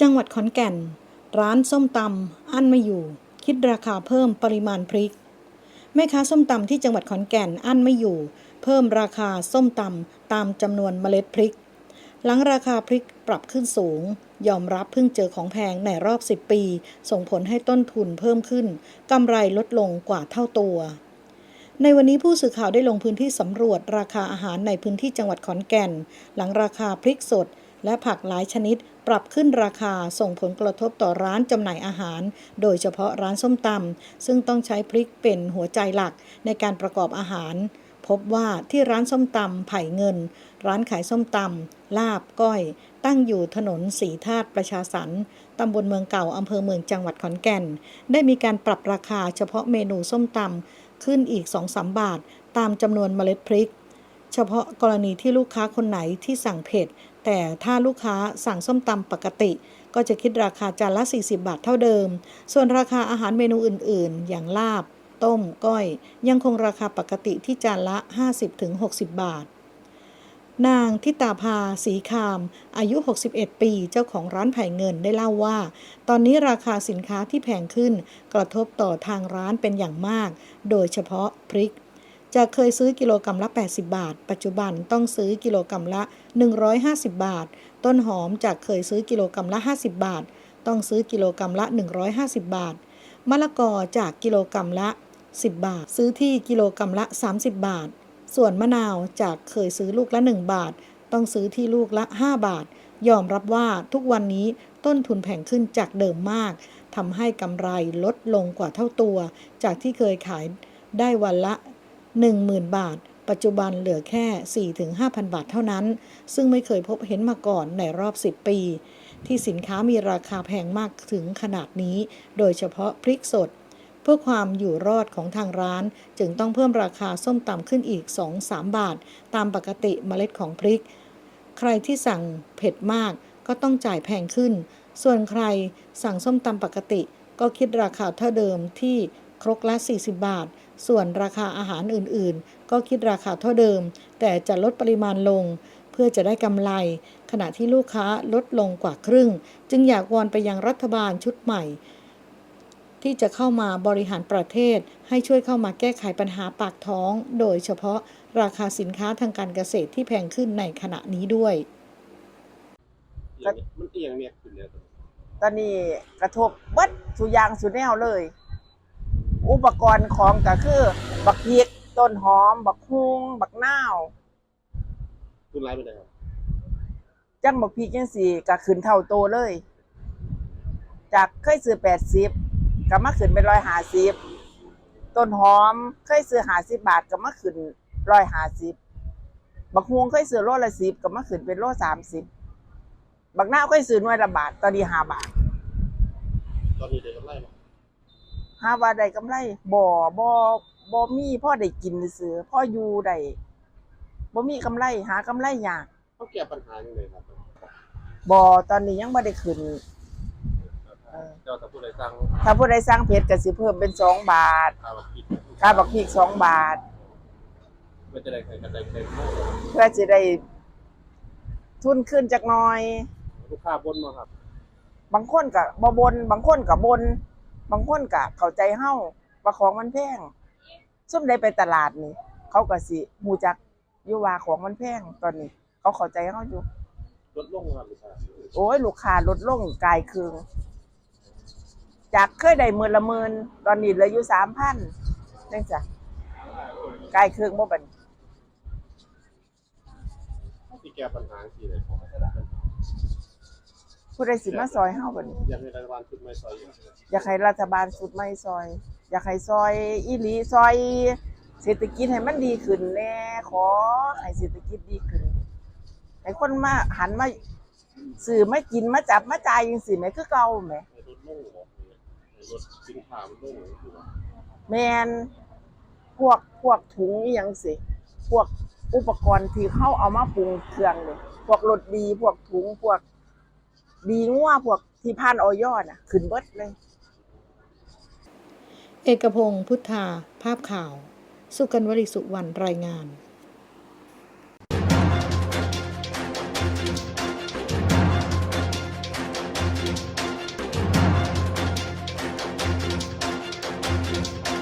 จังหวัดขอนแก่น ร้านส้มตำอั้นไม่อยู่ คิดราคาเพิ่มปริมาณพริก แม่ค้าส้มตำที่จังหวัดขอนแก่นอั้นไม่อยู่ เพิ่มราคาส้มตำตามจำนวนเมล็ดพริก หลังราคาพริกปรับขึ้นสูง ยอมรับเพิ่งเจอของแพงในรอบ 10 ปี ส่งผลให้ต้นทุนเพิ่มขึ้นกำไรลดลงกว่าเท่าตัวในวันนี้ผู้สื่อข่าวได้ลงพื้นที่สำรวจราคาอาหารในพื้นที่จังหวัดขอนแก่น หลังราคาพริกสด และผักหลายชนิดปรับขึ้นราคาส่งผลกระทบต่อร้านจำหน่ายอาหาร โดยเฉพาะร้านส้มตำซึ่งต้องใช้พริกเป็นหัวใจหลักในการประกอบอาหาร พบว่าที่ร้านส้มตำไผ่เงิน ร้านขายส้มตำลาบก้อย ตั้งอยู่ถนนสีธาตุประชาสรรค์ตำบลเมืองเก่าอำเภอเมืองจังหวัดขอนแก่น ได้มีการปรับราคาเฉพาะเมนูส้มตำขึ้นอีก2-3บาท ตามจำนวนเมล็ดพริกเฉพาะกรณีที่ลูกค้าคนไหนที่สั่งเผ็ด แต่ถ้าลูกค้าสั่งส้มตำปกติ ก็จะคิดราคาจานละ 40 บาทเท่าเดิม ส่วนราคาอาหารเมนูอื่น ๆ อย่างลาบ ต้ม ก้อย ยังคงราคาปกติที่จานละ 50-60 บาท นางทิตาภาสีคาม อายุ 61 ปี เจ้าของร้านไผ่เงินได้เล่าว่า ตอนนี้ราคาสินค้าที่แพงขึ้น กระทบต่อทางร้านเป็นอย่างมาก โดยเฉพาะพริก จะเคยซื้อกิโลกรรัมละ 80 บาท ปัจจุบันต้องซื้อกิโลกรรัมละ 150 บาท ต้นหอมจากเคยซื้อกิโลกรรัมละ 50 บาท ต้องซื้อกิโลกรรัมละ 150 บาท มะละกอจากกิโลกรรัมละ 10 บาท ซื้อที่กิโลกรรัมละ 30 บาท ส่วนมะนาวจากเคยซื้อลูกละ 1 บาท ต้องซื้อที่ลูกละ 5 บาท ยอมรับว่าทุกวันนี้ต้นทุนแพงขึ้นจากเดิมมากทำให้กำไรลดลงกว่าเท่าตัว จากที่เคยขายได้วันละ 10,000 บาท ปัจจุบันเหลือแค่ 4-5,000 บาทเท่านั้น ซึ่งไม่เคยพบเห็นมาก่อนในรอบ 10 ปี ที่สินค้ามีราคาแพงมากถึงขนาดนี้ โดยเฉพาะพริกสด เพื่อความอยู่รอดของทางร้าน จึงต้องเพิ่มราคาส้มตำขึ้นอีก 2-3 บาท ตามปกติเมล็ดของพริก ใครที่สั่งเผ็ดมากก็ต้องจ่ายแพงขึ้น ส่วนใครสั่งส้มตำปกติก็คิดราคาเท่าเดิมที่ ครกละ 40 บาท ส่วนราคาอาหารอื่นๆ ก็คิดราคาเท่าเดิม แต่จะลดปริมาณลง เพื่อจะได้กำไร ขณะที่ลูกค้าลดลงกว่าครึ่ง จึงอยากวอนไปยังรัฐบาลชุดใหม่ ที่จะเข้ามาบริหารประเทศ ให้ช่วยเข้ามาแก้ไขปัญหาปากท้อง โดยเฉพาะราคาสินค้าทางการเกษตรที่แพงขึ้นในขณะนี้ด้วยมันเอียงเนี่ยตอนนี้กระทบเบัดสุยางสุแนวเลย อุปกรณ์ของก็คือ บักพริกต้นหอม บักฮุงบักนาวขึ้นไรไปเลยครับจังบักพริกจังสี่ก็ขึ้นเท่าโตเลย จากเคยซื้อแปดสิบก็มาขึ้นเป็นร้อยห้าสิบต้นหอมเคยซื้อห้าสิบบาทก็มาขึ้นร้อยห้าสิบบักฮวงเคยซื้อโลละสิบก็มาขึ้นเป็นโลสามสิบบักนาวเคยซื้อหน่วยละบาทตอนนี้ห้าบาท ตอนนี้เด็กกำไรมา หาว่าได้กำไรบ่บ่บ่มีพ่อได้กินซื้อพ่ออยู่ได้บ่มีกำไรหากำไรยากเขาแก้ปัญหายังไงครับบ่ตอนนี้ยังบ่ได้ขึ้นเออเจ้าถ้าผู้ใดสั่งถ้าผู้ใดสั่งเพชรก็สิเพิ่มเป็นสองบาทค่าบักผิดค่าบักพริกสองบาทเพื่อจะได้ใครกันได้ใครเพื่อสิได้ทุนขึ้นจักหน่อย ลูกค้าบนมาครับ บางคนก็บ่บ่นบางคนก็บ่น บางคนก็เข้าใจเฮาว่าของมันแพงซุมใดไปตลาดนี่ เขาก็สิฮู้จักอยู่ว่าของมันแพงตอนนี้ เขาเข้าใจเฮาอยู่ลดลงครับลูกค้าโอ้ยลูกค้าลดลงกายคืงจากเคยได้หมื่นละหมื่นตอนนี้เหลืออยู่สามพันนั่นจ้ะกายคืงบ่บันที่แก้ปัญหาที่ไหนของ ผู้ใดสิมาซอยเฮาบัดนี้ อยากให้รัฐบาลชุดไม่ซอยอยู่อยากให้รัฐบาลสุดไม่ซอย อยากให้ซอยอีหลีซอย เศรษฐกิจให้มันดีขึ้นแน่ขอให้เศรษฐกิจดีขึ้นให้คนมาหันมาซื้อมากินมาจับมาจ่ายจังซี่แหมคือเก่าแหม ให้ลดลงหรอให้ลดสินค้ามันลงคือว่าแมนพวกพวกถุงอหยังสิ พวกอุปกรณ์ที่เขาเอามาปรุงเครื่องเลย พวกรสดี พวกถุง พวก ดีงัวพวกที่ผ่านออยอน่ะ ขึ้นเบิดเลย เอกพงศ์พุทธา ภาพข่าว สุกันวลีสุวรรณรายงาน